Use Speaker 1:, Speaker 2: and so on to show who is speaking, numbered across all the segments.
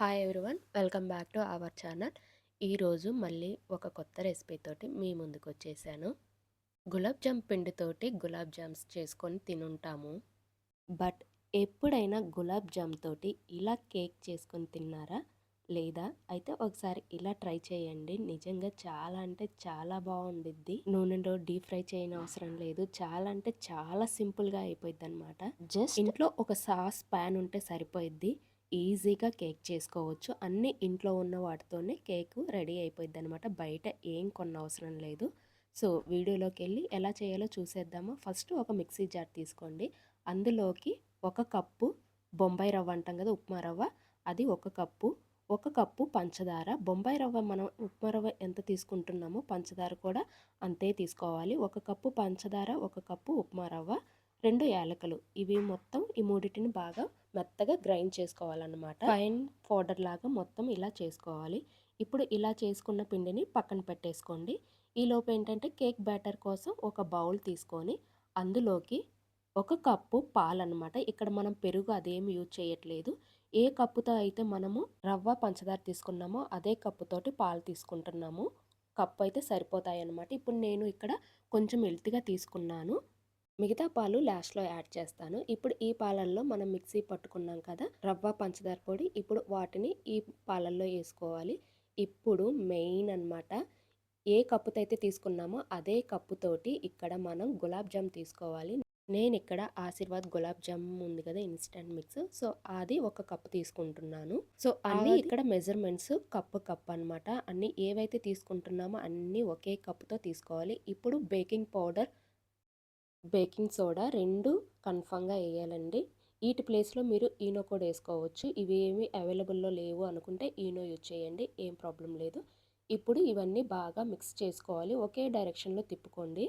Speaker 1: Hi everyone welcome back to our channel ఈరోజు మళ్ళీ ఒక కొత్త రెసిపీ తోటి మీ ముందుకు వచ్చేసాను. గులాబ్ జామ్ పిండితోటి గులాబ్ జామ్స్ చేసుకొని తినుంటాము. బట్ ఎప్పుడైనా గులాబ్ జామ్ తోటి ఇలా కేక్ చేసుకొని తిన్నారా? లేదా? అయితే ఒకసారి ఇలా ట్రై చేయండి. నిజంగా చాలా అంటే చాలా బాగుండిద్ది. నూనెలో డీప్ ఫ్రై చేయని అవసరం లేదు. చాలా అంటే చాలా సింపుల్గా అయిపోయింది అనమాట జస్ట్ ఇంట్లో ఒక సాస్ ప్యాన్ ఉంటే సరిపోయిద్ది. ఈజీగా కేక్ చేసుకోవచ్చు. అన్నీ ఇంట్లో ఉన్న వాటితోనే కేక్ రెడీ అయిపోయింది అనమాట బయట ఏం కొన్న అవసరం లేదు. సో వీడియోలోకి వెళ్ళి ఎలా చేయాలో చూసేద్దామా. ఫస్ట్ ఒక మిక్సీ జార్ తీసుకోండి. అందులోకి ఒక కప్పు బొంబాయి రవ్వ అంటాం కదా ఉప్మా రవ్వ. అది ఒక కప్పు. ఒక కప్పు పంచదార. బొంబాయి రవ్వ మనం ఉప్మా రవ్వ ఎంత తీసుకుంటున్నామో పంచదార కూడా అంతే తీసుకోవాలి. ఒక కప్పు పంచదార ఒక కప్పు ఉప్మా రవ్వ రెండు యాలకులు. ఇవి మొత్తం ఈ మూడింటిని బాగా మెత్తగా గ్రైండ్ చేసుకోవాలన్నమాట. ఫైన్ పౌడర్ లాగా మొత్తం ఇలా చేసుకోవాలి. ఇప్పుడు ఇలా చేసుకున్న పిండిని పక్కన పెట్టేసుకోండి. ఈలోపు ఏంటంటే కేక్ బ్యాటర్ కోసం ఒక బౌల్ తీసుకొని అందులోకి ఒక కప్పు పాలు అనమాట ఇక్కడ మనం పెరుగు అదేమి యూజ్ చేయట్లేదు. ఏ కప్పుతో అయితే మనము రవ్వ పంచదార తీసుకున్నామో అదే కప్పుతోటి పాలు తీసుకుంటున్నాము. కప్పు అయితే సరిపోతాయి అనమాట ఇప్పుడు నేను ఇక్కడ కొంచెం ఎల్తిగా తీసుకున్నాను. మిగతా పాలు లాస్ట్లో యాడ్ చేస్తాను. ఇప్పుడు ఈ పాలల్లో మనం మిక్సీ పట్టుకున్నాం కదా రవ్వ పంచదార పొడి ఇప్పుడు వాటిని ఈ పాలల్లో వేసుకోవాలి. ఇప్పుడు మెయిన్ అనమాట ఏ కప్పుతో అయితే తీసుకున్నామో అదే కప్పుతోటి ఇక్కడ మనం గులాబ్ జామ్ తీసుకోవాలి. నేను ఇక్కడ ఆశీర్వాద్ గులాబ్ జామ్ ఉంది కదా ఇన్స్టెంట్ మిక్స్ సో అది ఒక కప్పు తీసుకుంటున్నాను. సో అన్ని ఇక్కడ మెజర్మెంట్స్ కప్పు కప్ అనమాట అన్ని ఏవైతే తీసుకుంటున్నామో అన్నీ ఒకే కప్పుతో తీసుకోవాలి. ఇప్పుడు బేకింగ్ పౌడర్ బేకింగ్ సోడా రెండు కన్ఫామ్గా వేయాలండి వీటి ప్లేస్లో మీరు ఈనో కూడా వేసుకోవచ్చు. ఇవి ఏమి అవైలబుల్లో లేవు అనుకుంటే ఈనో యూజ్ చేయండి. ఏం ప్రాబ్లం లేదు. ఇప్పుడు ఇవన్నీ బాగా మిక్స్ చేసుకోవాలి. ఒకే డైరెక్షన్లో తిప్పుకోండి.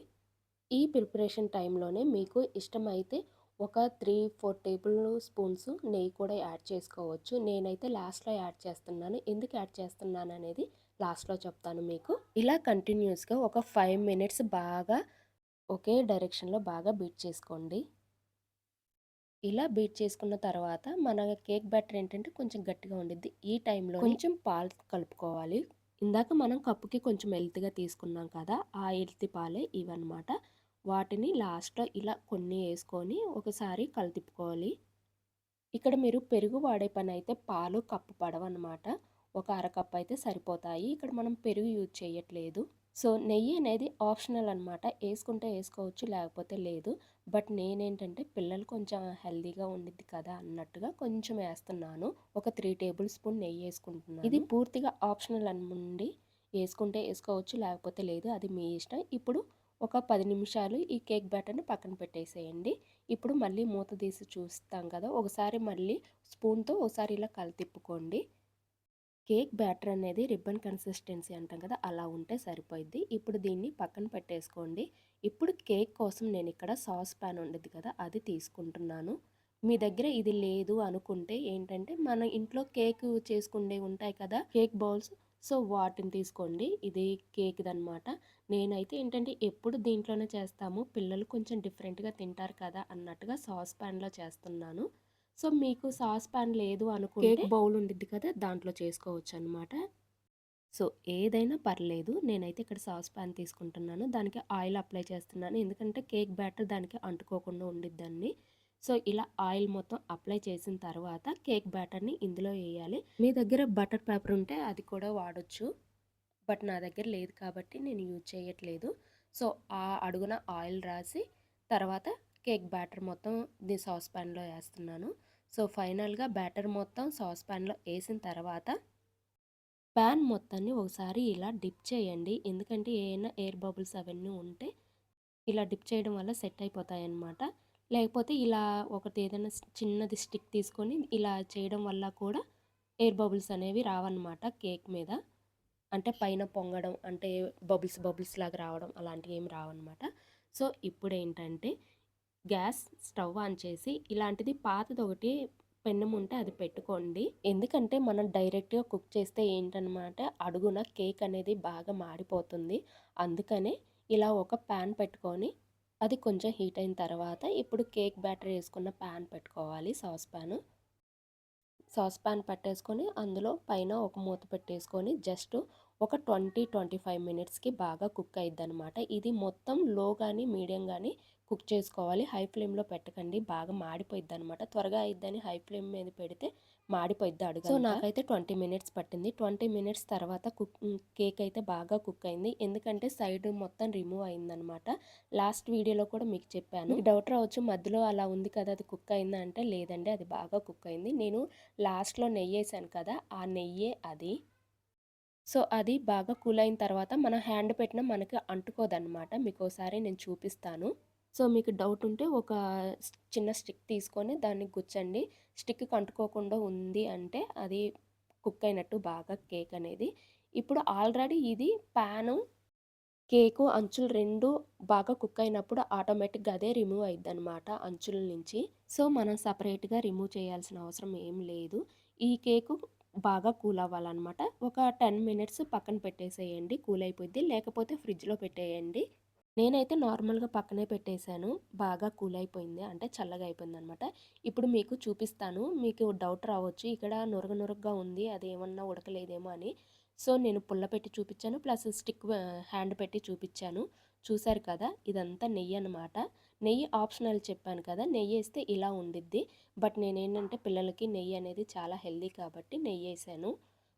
Speaker 1: ఈ ప్రిపరేషన్ టైంలోనే మీకు ఇష్టమైతే ఒక త్రీ ఫోర్ టేబుల్ స్పూన్స్ నెయ్యి కూడా యాడ్ చేసుకోవచ్చు. నేనైతే లాస్ట్లో యాడ్ చేస్తున్నాను. ఎందుకు యాడ్ చేస్తున్నాను అనేది లాస్ట్లో చెప్తాను మీకు. ఇలా కంటిన్యూస్గా ఒక ఫైవ్ మినిట్స్ బాగా ఒకే డైరెక్షన్లో బాగా బీట్ చేసుకోండి. ఇలా బీట్ చేసుకున్న తర్వాత మన కేక్ బ్యాటర్ ఏంటంటే కొంచెం గట్టిగా ఉండిద్ది. ఈ టైంలో కొంచెం పాలు కలుపుకోవాలి. ఇందాక మనం కప్పుకి కొంచెం ఎల్తిగా తీసుకున్నాం కదా ఆ ఎల్తి పాలే ఇవన్నమాట. వాటిని లాస్ట్లో ఇలా కొన్ని వేసుకొని ఒకసారి కలితిప్పుకోవాలి ఇక్కడ మీరు పెరుగు వాడే పని అయితే పాలు కప్పు పడవన్నమాట. ఒక అరకప్పు అయితే సరిపోతాయి. ఇక్కడ మనం పెరుగు యూజ్ చేయట్లేదు. సో నెయ్యి అనేది ఆప్షనల్ అనమాట వేసుకుంటే వేసుకోవచ్చు లేకపోతే లేదు. బట్ నేనేంటంటే పిల్లలు కొంచెం హెల్దీగా ఉండిద్ది కదా అన్నట్టుగా కొంచెం వేస్తున్నాను ఒక త్రీ టేబుల్ స్పూన్ నెయ్యి వేసుకుంటున్నాను ఇది పూర్తిగా ఆప్షనల్ అనుండి వేసుకుంటే వేసుకోవచ్చు లేకపోతే లేదు. అది మీ ఇష్టం. ఇప్పుడు ఒక పది నిమిషాలు ఈ కేక్ బ్యాటర్ని పక్కన పెట్టేసేయండి. ఇప్పుడు మళ్ళీ మూత తీసి చూస్తాం కదా ఒకసారి మళ్ళీ స్పూన్తో ఒకసారి ఇలా కలతిప్పుకోండి కేక్ బ్యాటర్ అనేది రిబ్బన్ కన్సిస్టెన్సీ అంటాం కదా అలా ఉంటే సరిపోయిద్ది. ఇప్పుడు దీన్ని పక్కన పెట్టేసుకోండి. ఇప్పుడు కేక్ కోసం నేను ఇక్కడ సాస్ ప్యాన్ ఉండేది కదా అది తీసుకుంటున్నాను. మీ దగ్గర ఇది లేదు అనుకుంటే ఏంటంటే మన ఇంట్లో కేక్ చేసుకుండే ఉంటాయి కదా కేక్ బౌల్స్ సో వాటిని తీసుకోండి. ఇది కేక్ అనమాట నేనైతే ఏంటంటే ఎప్పుడు దీంట్లోనే చేస్తాము. పిల్లలు కొంచెం డిఫరెంట్గా తింటారు కదా అన్నట్టుగా సాస్ ప్యాన్లో చేస్తున్నాను. సో మీకు సాస్ పాన్ లేదు అనుకుంటే కేక్ బౌల్ ఉండిద్ది కదా! దాంట్లో చేసుకోవచ్చు అనమాట సో ఏదైనా పర్లేదు. నేనైతే ఇక్కడ సాస్ పాన్ తీసుకుంటున్నాను. దానికి ఆయిల్ అప్లై చేస్తున్నాను. ఎందుకంటే కేక్ బ్యాటర్ దానికి అంటుకోకుండా ఉండిద్దాన్ని సో ఇలా ఆయిల్ మొత్తం అప్లై చేసిన తర్వాత కేక్ బ్యాటర్ని ఇందులో వేయాలి మీ దగ్గర బటర్ పేపర్ ఉంటే అది కూడా వాడచ్చు. బట్ నా దగ్గర లేదు కాబట్టి నేను యూజ్ చేయట్లేదు. సో ఆ అడుగున ఆయిల్ రాసి తర్వాత కేక్ బ్యాటర్ మొత్తం సాస్ ప్యాన్లో వేస్తున్నాను సో ఫైనల్గా బ్యాటర్ మొత్తం సాస్ ప్యాన్లో వేసిన తర్వాత ప్యాన్ మొత్తాన్ని ఒకసారి ఇలా డిప్ చేయండి. ఎందుకంటే ఏమైనా ఎయిర్ బబుల్స్ అవన్నీ ఉంటే ఇలా డిప్ చేయడం వల్ల సెట్ అయిపోతాయి అన్నమాట లేకపోతే ఇలా ఒకటి ఏదైనా చిన్నది స్టిక్ తీసుకొని ఇలా చేయడం వల్ల కూడా ఎయిర్ బబుల్స్ అనేవి రావన్నమాట కేక్ మీద. అంటే పైన పొంగడం అంటే బబుల్స్ బబుల్స్ లాగా రావడం అలాంటివి ఏమి రావన్నమాట. సో ఇప్పుడు ఏంటంటే గ్యాస్ స్టవ్ ఆన్ చేసి ఇలాంటిది పాతది ఒకటి పెన్నం ఉంటే అది పెట్టుకోండి. ఎందుకంటే మనం డైరెక్ట్గా కుక్ చేస్తే ఏంటనమాట అడుగున కేక్ అనేది బాగా మాడిపోతుంది. అందుకనే ఇలా ఒక ప్యాన్ పెట్టుకొని అది కొంచెం హీట్ అయిన తర్వాత ఇప్పుడు కేక్ బ్యాటర్ వేసుకున్న ప్యాన్ పెట్టుకోవాలి సాస్ ప్యాన్. సాస్ పాన్ పెట్టేసుకొని అందులో పైన ఒక మూత పెట్టేసుకొని జస్ట్ ఒక ట్వంటీ ట్వంటీ ఫైవ్ మినిట్స్కి బాగా కుక్ అయిద్ది అనమాట ఇది మొత్తం లో కానీ మీడియం కానీ కుక్ చేసుకోవాలి. హై ఫ్లేమ్లో పెట్టకండి. బాగా మాడిపోయిద్ది అనమాట త్వరగా అయిద్దని హై ఫ్లేమ్ మీద పెడితే మాడిపోయిద్ది అడుగు సో నాకైతే ట్వంటీ మినిట్స్ పట్టింది. ట్వంటీ మినిట్స్ తర్వాత కుక్ కేక్ అయితే బాగా కుక్ అయింది. ఎందుకంటే సైడ్ మొత్తం రిమూవ్ అయిందనమాట లాస్ట్ వీడియోలో కూడా మీకు చెప్పాను. డౌట్ రావచ్చు మధ్యలో అలా ఉంది కదా అది కుక్ అయిందా అంటే లేదండి అది బాగా కుక్ అయింది. నేను లాస్ట్లో నెయ్యి వేసాను కదా ఆ నెయ్యే అది. సో అది బాగా కూల్ అయిన తర్వాత మన హ్యాండ్ పెట్టిన మనకి అంటుకోదన్నమాట. మీకు ఒకసారి నేను చూపిస్తాను. సో మీకు డౌట్ ఉంటే ఒక చిన్న స్టిక్ తీసుకొని దాన్ని గుచ్చండి. స్టిక్ కంటుకోకుండా ఉంది అంటే అది కుక్ అయినట్టు బాగా కేక్ అనేది. ఇప్పుడు ఆల్రెడీ ఇది ప్యాను కేకు అంచులు రెండు బాగా కుక్ అయినప్పుడు ఆటోమేటిక్గా అదే రిమూవ్ అయిద్ది అనమాట అంచుల నుంచి. సో మనం సపరేట్గా రిమూవ్ చేయాల్సిన అవసరం ఏం లేదు. ఈ కేకు బాగా కూల్ అవ్వాలన్నమాట. ఒక టెన్ మినిట్స్ పక్కన పెట్టేసేయండి. కూల్ అయిపోద్ది లేకపోతే ఫ్రిడ్జ్లో పెట్టేయండి. నేనైతే నార్మల్గా పక్కనే పెట్టేశాను. బాగా కూల్ అయిపోయింది అంటే చల్లగా అయిపోయింది అనమాట ఇప్పుడు మీకు చూపిస్తాను. మీకు డౌట్ రావచ్చు. ఇక్కడ నురగ నురగగా ఉంది. అది ఏమన్నా ఉడకలేదేమో అని. సో నేను పుల్ల పెట్టి చూపించాను. ప్లస్ స్టిక్ హ్యాండ్ పెట్టి చూపించాను. చూసారు కదా? ఇదంతా నెయ్యి అనమాట. నెయ్యి ఆప్షనల్ చెప్పాను కదా? నెయ్యి వేస్తే ఇలా ఉండిద్ది. బట్ నేనేంటంటే పిల్లలకి నెయ్యి అనేది చాలా హెల్దీ కాబట్టి నెయ్యి వేసాను.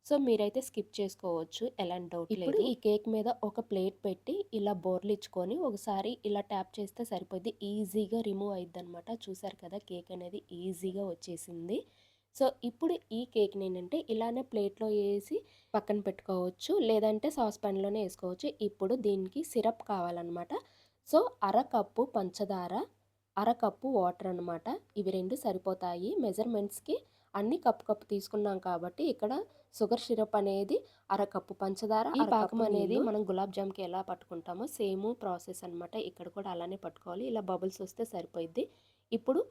Speaker 1: సో మీరైతే స్కిప్ చేసుకోవచ్చు. ఎలాంటి డౌట్ లేదు. ఈ కేక్ మీద ఒక ప్లేట్ పెట్టి ఇలా బోర్లు ఇచ్చుకొని ఒకసారి ఇలా ట్యాప్ చేస్తే సరిపోద్ది. ఈజీగా రిమూవ్ అయిద్ది అనమాట చూసారు కదా కేక్ అనేది ఈజీగా వచ్చేసింది. సో ఇప్పుడు ఈ కేక్ని ఏంటంటే ఇలానే ప్లేట్లో వేసి పక్కన పెట్టుకోవచ్చు. లేదంటే సాస్ ప్యాన్లోనే వేసుకోవచ్చు ఇప్పుడు దీనికి సిరప్ కావాలన్నమాట. సో అరకప్పు పంచదార అరకప్పు వాటర్ అనమాట ఇవి రెండు సరిపోతాయి. మెజర్మెంట్స్కి అన్ని కప్పు కప్పు తీసుకున్నాం కాబట్టి ఇక్కడ షుగర్ సిరప్ అనేది అరకప్పు పంచదార ఈ పాకం అనేది మనం గులాబ్ జామ్కి ఎలా పట్టుకుంటామో సేమ్ ప్రాసెస్ అనమాట ఇక్కడ కూడా అలానే పట్టుకోవాలి. ఇలా బబుల్స్ వస్తే సరిపోయిద్ది. ఇప్పుడు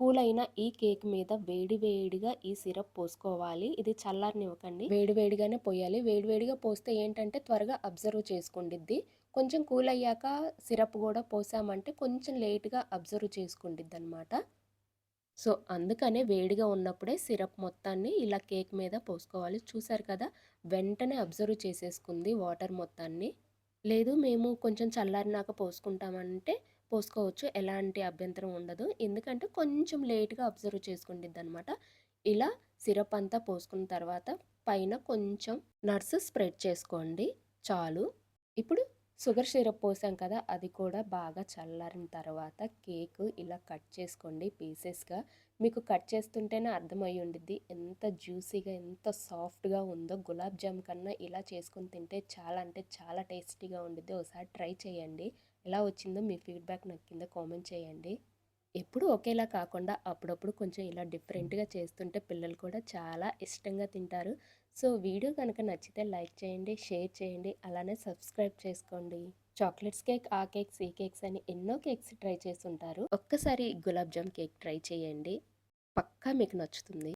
Speaker 1: కూల్ అయిన ఈ కేక్ మీద వేడి వేడిగా ఈ సిరప్ పోసుకోవాలి. ఇది చల్లారనివ్వకండి. వేడి వేడిగానే పోయాలి. వేడి వేడిగా పోస్తే ఏంటంటే త్వరగా అబ్జర్వ్ చేసుకుండిద్ది. కొంచెం కూల్ అయ్యాక సిరప్ కూడా పోసామంటే కొంచెం లేట్గా అబ్జర్వ్ చేసుకుండిద్ది అనమాట సో అందుకనే వేడిగా ఉన్నప్పుడే సిరప్ మొత్తాన్ని ఇలా కేక్ మీద పోసుకోవాలి. చూసారు కదా వెంటనే అబ్జర్వ్ చేసేసుకుంది వాటర్ మొత్తాన్ని. లేదు మేము కొంచెం చల్లారినాక పోసుకుంటామంటే పోసుకోవచ్చు. ఎలాంటి అభ్యంతరం ఉండదు. ఎందుకంటే కొంచెం లేట్గా అబ్జర్వ్ చేసుకుంటుంది అనమాట ఇలా సిరప్ అంతా పోసుకున్న తర్వాత పైన కొంచెం నర్స్ స్ప్రెడ్ చేసుకోండి చాలు. ఇప్పుడు షుగర్ సిరప్ పోసాం కదా అది కూడా బాగా చల్లారిన తర్వాత కేక్ ఇలా కట్ చేసుకోండి పీసెస్గా. మీకు కట్ చేస్తుంటేనే అర్థమై ఉండిద్ది ఎంత జ్యూసీగా ఎంత సాఫ్ట్గా ఉందో. గులాబ్ జామ్ కన్నా ఇలా చేసుకొని తింటే చాలా అంటే చాలా టేస్టీగా ఉండిద్ది. ఒకసారి ట్రై చేయండి. ఎలా వచ్చిందో మీ ఫీడ్బ్యాక్ నాకు కింద కామెంట్ చేయండి. ఎప్పుడు ఒకేలా కాకుండా అప్పుడప్పుడు కొంచెం ఇలా డిఫరెంట్గా చేస్తుంటే పిల్లలు కూడా చాలా ఇష్టంగా తింటారు. సో వీడియో కనుక నచ్చితే లైక్ చేయండి షేర్ చేయండి అలానే సబ్స్క్రైబ్ చేసుకోండి. చాక్లెట్స్ కేక్ ఆ కేక్స్ ఈ కేక్స్ అని ఎన్నో కేక్స్ ట్రై చేస్తుంటారు. ఒక్కసారి గులాబ్ జామ్ కేక్ ట్రై చేయండి. పక్కా మీకు నచ్చుతుంది.